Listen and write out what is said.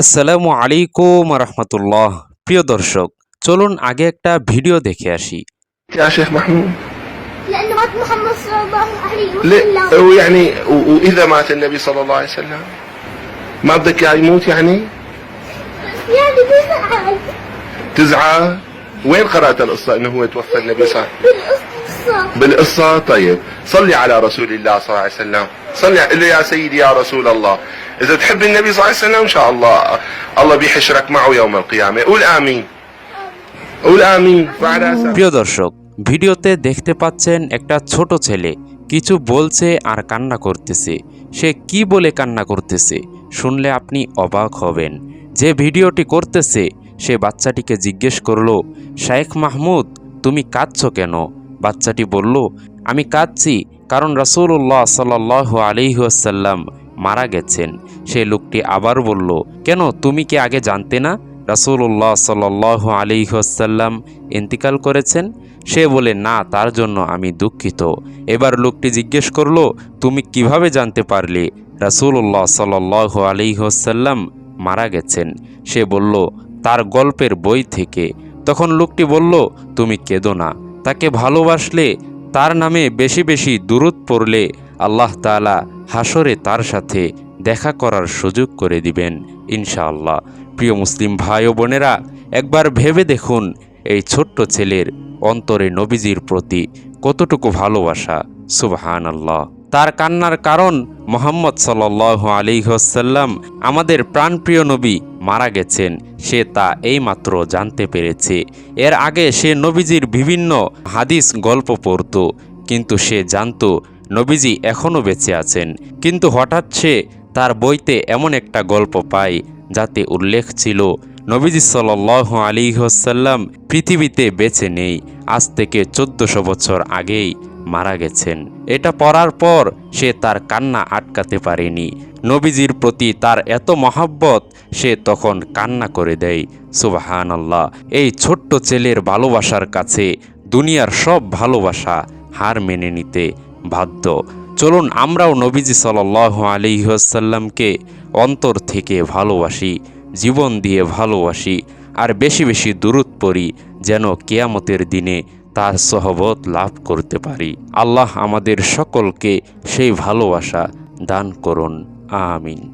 আসসালামু আলাইকুম রহমতুল্লাহ প্রিয় দর্শক চলুন আগে একটা ভিডিও দেখে আসি يا شيخ محمود لأن مات محمد صلى الله عليه لا وسلم هو يعني و- وإذا مات النبي صلى الله عليه وسلم ما بدك إياه يموت يعني يعني بزعل تزعل وين قرأت القصة انه هو توفى النبي صلى الله عليه وسلم بالقصة بالقصة طيب صلي على رسول الله صلى الله عليه وسلم صلي قل له يا سيدي يا رسول الله إذا تحب النبي صلى الله عليه وسلم إن شاء الله الله بيحشرك معه يوم القيامة قول آمين قول آمين فعلى أساس প্রিয় দর্শক ভিডিওতে দেখতে পাচ্ছেন একটা ছোট ছেলে কিছু বলছে আর কান্না করতেছে সে কি বলে কান্না করতেছে শুনলে আপনি অবাক হবেন যে ভিডিওটি করতেছে সে বাচ্চাটিকে জিজ্ঞেস করলো শায়েখ মাহমুদ তুমি কাঁদছ কেন বাচ্চাটি বলল আমি কাঁদছি কারণ রাসূলুল্লাহ সাল্লাহ আলিহাসাল্লাম মারা গেছেন। সে লোকটি আবার বলল, কেন, তুমি কি আগে জানতে না? রাসূলুল্লাহ সাল্লাহ আলিহাসাল্লাম ইন্তিকাল করেছেন? সে বলে, না, তার জন্য আমি দুঃখিত। এবার লোকটি জিজ্ঞেস করল, তুমি কীভাবে জানতে পারলে রাসূলুল্লাহ সাল্লাহ আলিহাসাল্লাম মারা গেছেন? সে বলল, তার গল্পের বই থেকে। তখন লোকটি বলল, তুমি কেঁদো না। তাকে ভালোবাসলে তার নামে বেশি বেশি দূরত পড়লে আল্লাহ তাআলা হাসরে তার সাথে দেখা করার সুযোগ করে দিবেন, ইনশাআল্লাহ। প্রিয় মুসলিম ভাই ও বোনেরা, একবার ভেবে দেখুন এই ছোট্ট ছেলের অন্তরে নবীজির প্রতি কতটুকু ভালোবাসা সুবহান আল্লাহ তার কান্নার কারণ মোহাম্মদ সাল আলিহাসাল্লাম আমাদের প্রাণপ্রিয় নবী মারা গেছেন, সে তা এইমাত্র জানতে পেরেছে। এর আগে সে নবীজির বিভিন্ন হাদিস গল্প পড়ত, কিন্তু সে জানতো নবীজি এখনও বেঁচে আছেন। কিন্তু হঠাৎ সে তার বইতে এমন একটা গল্প পায়, যাতে উল্লেখ ছিল, নবীজি সাল আলী হোসাল্লাম পৃথিবীতে বেঁচে নেই, আজ থেকে চোদ্দশো বছর আগেই মারা গেছেন। এটা পড়ার পর সে তার কান্না আটকাতে পারেনি। নবীজির প্রতি তার এত মহাব্বত, সে তখন কান্না করে দেয় সুবাহান আল্লাহ এই ছোট্ট ছেলের ভালোবাসার কাছে দুনিয়ার সব ভালোবাসা হার মেনে নিতে। বাধ্য চলুন আমরাও নবীজি সাল আলিহাসাল্লামকে অন্তর থেকে ভালোবাসি, জীবন দিয়ে ভালোবাসি, আর বেশি বেশি দূরত পড়ি, যেন কেয়ামতের দিনে তার সহবত লাভ করতে পারি। আল্লাহ আমাদের সকলকে সেই ভালোবাসা দান করুন। আমিন।